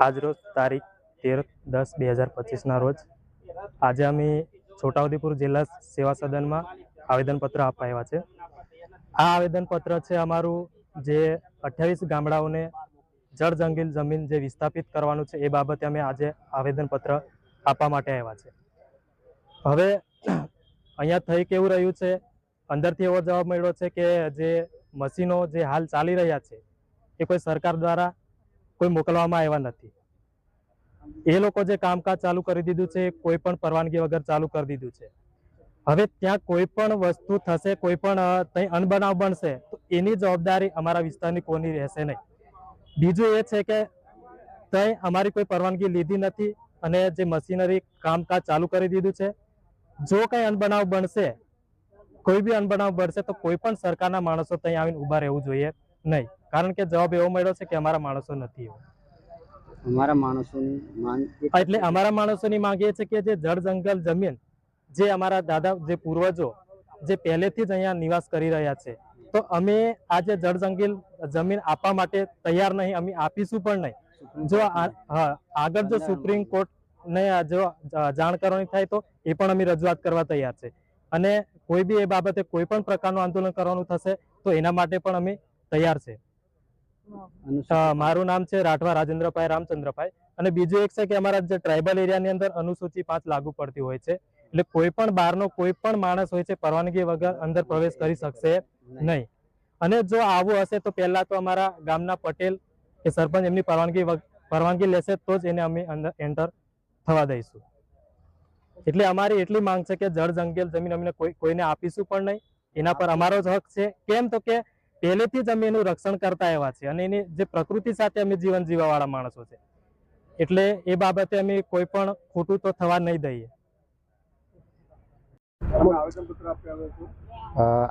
આજરોજ તારીખ તેર દસ બે હજાર પચીસના રોજ આજે અમે છોટાઉદેપુર જિલ્લા સેવા સદનમાં આવેદનપત્ર આપવા આવ્યા છે. આ આવેદનપત્ર છે અમારું જે અઠ્યાવીસ ગામડાઓને જળ જંગલ જમીન જે વિસ્થાપિત કરવાનું છે એ બાબતે અમે આજે આવેદનપત્ર આપવા માટે આવ્યા છે. હવે અહીંયા થઈ કેવું રહ્યું છે? અંદરથી એવો જવાબ મળ્યો છે કે જે મશીનો જે હાલ ચાલી રહ્યા છે એ કોઈ સરકાર દ્વારા કોઈ મોકલવામાં આવ્યા નથી. એ લોકો જે કામકાજ ચાલુ કરી દીધું છે, કોઈ પણ પરવાનગી વગર ચાલુ કરી દીધું છે. હવે ત્યાં કોઈ પણ વસ્તુ થશે, કોઈ પણ અનબનાવ બનશે, તો એની જવાબદારી અમારા વિસ્તારની કોની રહેશે નહીં. બીજું એ છે કે ત્યાં અમારી કોઈ પરવાનગી લીધી નથી અને જે મશીનરી કામકાજ ચાલુ કરી દીધું છે, જો કંઈ અનબનાવ બનશે, કોઈ બી અનબનાવ બનશે, તો કોઈ પણ સરકારના માણસો ત્યાં આવીને ઊભા રહેવું જોઈએ નહીં. કારણ કે જવાબ એવો મળ્યો છે કે અમારા માણસો નથી એવા. અમારા માણસોની માંગ એટલે અમારા માણસોની માંગ એ છે કે જે જળ જંગલ જમીન જે અમારા દાદા જે પૂર્વજો જે પહેલેથી જ અહીંયા નિવાસ કરી રહ્યા છે તો અમે આ જે જળ જંગલ જમીન આપવા માટે તૈયાર નહીં અમે આપીશું પણ નહીં. જો હા આગળ જો સુપ્રીમ કોર્ટ ને જો જાણ કરવાની થાય તો એ પણ અમે રજૂઆત કરવા તૈયાર છે. અને કોઈ બી એ બાબતે કોઈ પણ પ્રકારનું આંદોલન કરવાનું થશે તો એના માટે પણ અમે તૈયાર છે. મારું નામ છે રાઠવા રાજેન્દ્રભાઈ રામચંદ્રભાઈ. અને બીજું એક છે કે અમારા જે ટ્રાઇબલ એરિયાની અંદર અનુસૂચિ પાંચ લાગુ પડતી હોય છે. એટલે કોઈ પણ બહારનો કોઈ પણ માણસ હોય છે પરવાનગી વગર અંદર પ્રવેશ કરી શકશે નહીં. અને જો આવું હશે તો પહેલા તો અમારા ગામના પટેલ કે સરપંચ એમની પરવાનગી પરવાનગી લેશે તો જ એને અમે અંદર એન્ટર થવા દઈશું. એટલે અમારી એટલી માંગ છે કે જળ જંગલ જમીન અમને કોઈ કોઈને આપીશું પણ નહીં. એના પર અમારો જ હક છે. કેમ તો કે પહેલેથી જ અમે એનું રક્ષણ કરતા આવ્યા છે અને એની જે પ્રકૃતિ સાથે અમે જીવન જીવવા વાળા માણસો છે. એટલે એ બાબતે અમે કોઈ પણ ખોટું તો થવા નહીં દઈએ.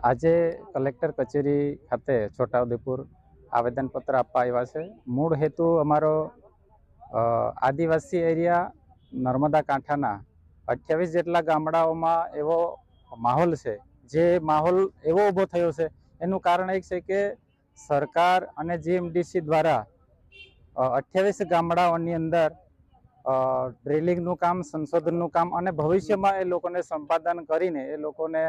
આજે કલેક્ટર કચેરી ખાતે છોટાઉદેપુર આવેદનપત્ર આપવા આવ્યા છે. મૂળ હેતુ અમારો આદિવાસી એરિયા નર્મદા કાંઠાના અઠ્યાવીસ જેટલા ગામડાઓમાં એવો માહોલ છે. જે માહોલ એવો ઊભો થયો છે એનું કારણ એક છે કે સરકાર અને જીએમડીસી દ્વારા અઠ્યાવીસ ગામડાઓની અંદર ડ્રિલિંગનું કામ, સંશોધનનું કામ અને ભવિષ્યમાં એ લોકોને સંપાદન કરીને એ લોકોને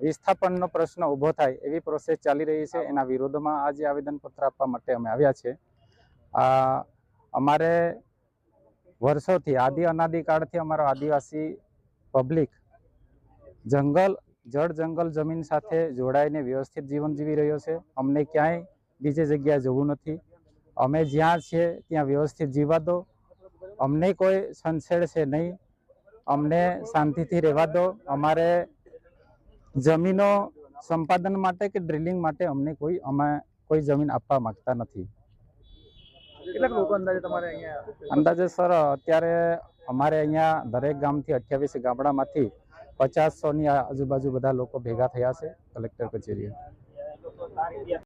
વિસ્થાપનનો પ્રશ્ન ઊભો થાય એવી પ્રોસેસ ચાલી રહી છે. એના વિરોધમાં આજે આવેદનપત્ર આપવા માટે અમે આવ્યા છે. અમારે વર્ષોથી, આદિ અનાદિ કાળથી અમારો આદિવાસી પબ્લિક જંગલ જળ જંગલ જમીન સાથે જોડાઈને વ્યવસ્થિત જીવન જીવી રહ્યો છે. અમને ક્યાંય બીજી જગ્યાએ જવું નથી. અમે જ્યાં છીએ ત્યાં વ્યવસ્થિત જીવા દો. અમને કોઈ સંછેડ છે નહીં. અમને શાંતિથી રહેવા દો. અમારે જમીનો સંપાદન માટે કે ડ્રિલિંગ માટે અમને કોઈ અમે કોઈ જમીન આપવા માંગતા નથી. કેટલાક લોકો અંદાજે તમારે અહીંયા? અંદાજે સર અત્યારે અમારે અહીંયા દરેક ગામથી અઠ્યાવીસ ગામડામાંથી પચાસસોની આજુબાજુ બધા લોકો ભેગા થયા છે કલેક્ટર કચેરીએ.